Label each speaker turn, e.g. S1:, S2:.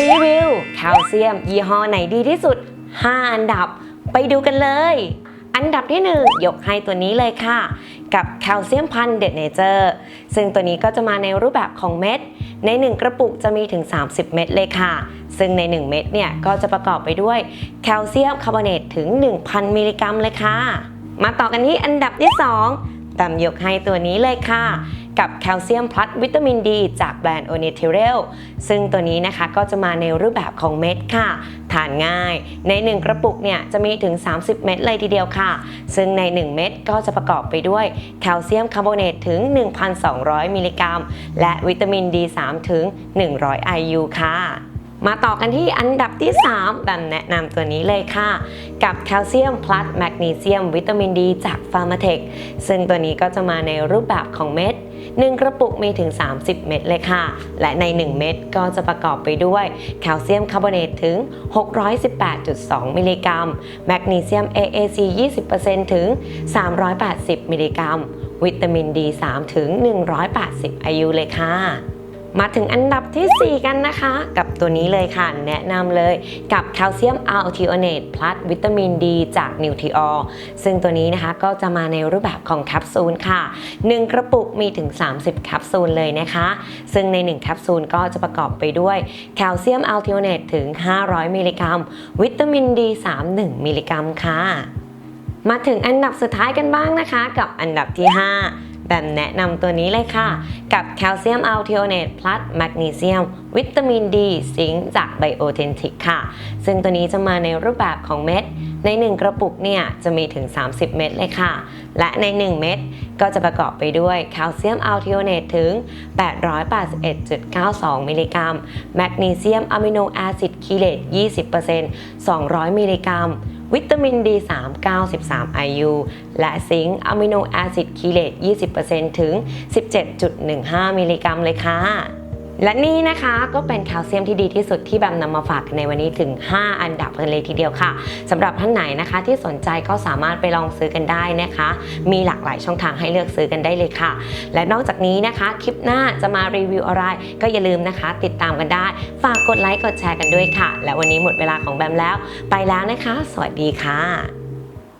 S1: รีวิวแคลเซียม ยี่ห้อไหนดีที่สุด 5 อันดับ ไปดูกันเลย อันดับที่ 1 ยกให้ตัวนี้เลยค่ะ กับแคลเซียมพันเด n เนเจอร์ซึ่งตัวนี้ก็จะมาในรูปแบบของเม็ด ใน 1 กระปุกจะมีถึง 30 เม็ดเลยค่ะ ซึ่งใน 1 เม็ดเนี่ยก็จะประกอบไปด้วยแคลเซียมคาร์บอเนตถึง 1,000 มิลลิกรัมเลยค่ะ มาต่อกันที่อันดับที่ 2ตามยกให้ตัวนี้เลยค่ะ กับแคลเซียมพลัสวิตามินดีจากแบรนด์โอเนเทเรลซึ่งตัวนี้นะคะก็จะมาในรูปแบบของเม็ดค่ะ ทานง่าย ใน 1 กระปุกเนี่ยจะมีถึง 30 เม็ดเลยทีเดียวค่ะ ซึ่งใน 1 เม็ดก็จะประกอบไปด้วยแคลเซียมคาร์บอเนตถึง 1,200 มิลลิกรัม และวิตามิน D3 ถึง 100 IU ค่ะมาต่อกันที่อันดับที่ 3 แบบแนะนำตัวนี้เลยค่ะ กับแคลเซียมพลัสแมกนีเซียมวิตามินดีจากฟาร์มาเทคซึ่งตัวนี้ก็จะมาในรูปแบบของเม็ด 1 กระปุกมีถึง 30 เม็ดเลยค่ะ และใน 1 เม็ดก็จะประกอบไปด้วยแคลเซียมคาร์บอเนตถึง 618.2 มิลลิกรัม แมกนีเซียม AAC 20%ถึง 380 มิลลิกรัม วิตามิน D3 ถึง 180 IU เลยค่ะ มาถึงอันดับทีสี่ 4 กันนะคะ กับตัวนี้เลยค่ะ แนะนำเลยกับแคลเซียมอัลทิโอเนตพลัสวิตามินดีจากนิวท i ออซึ่งตัวนี้นะคะก็จะมาในรูปแบบของแคปซูลค่ะ 1 กระปุกมีถึง 30 แคปซูลเลยนะคะ ซึ่งใน 1 แคปซูลก็จะประกอบไปด้วยแคลเซียมอัลทิโอเนตถึง 500 มิลลิกรัม วิตามินดี3 1 มิลลิกรัมค่ะ มาถึงอันดับสุดท้ายกันบ้างนะคะ กับอันดับที่ 5 แบบแนะนำตัวนี้เลยค่ะ กับแคลเซียมอัลทิโอเนตพลัสแมกนีเซียม วิตามินดีซิงจากไบโอเทนติกค่ะ ซึ่งตัวนี้จะมาในรูปแบบของเม็ด ใน 1 กระปุกเนี่ย จะมีถึง 30 เม็ดเลยค่ะ และใน 1 เม็ดก็จะประกอบไปด้วยแคลเซียมอัลทิโอเนตถึง 881.92 มิลลิกรัมแมกนีเซียมอะมิโนแอซิดคีเลต20% 200 มิลลิกรัม วิตามิน D3 93 IU และซิงค์อะมิโนแอซิดคีเลต20%ถึง 17.15 มิลลิกรัมเลยค่ะ และนี่นะคะก็เป็นแคลเซียมที่ดีที่สุดที่แบมนำมาฝากกันในวันนี้ถึง 5 อันดับกันเลยทีเดียวค่ะสำหรับท่านไหนนะคะที่สนใจก็สามารถไปลองซื้อกันได้นะคะ มีหลากหลายช่องทางให้เลือกซื้อกันได้เลยค่ะ และนอกจากนี้นะคะคลิปหน้าจะมารีวิวอะไร ก็อย่าลืมนะคะ ติดตามกันได้ ฝากกดไลค์กดแชร์กันด้วยค่ะ และวันนี้หมดเวลาของแบมแล้ว ไปแล้วนะคะ สวัสดีค่ะ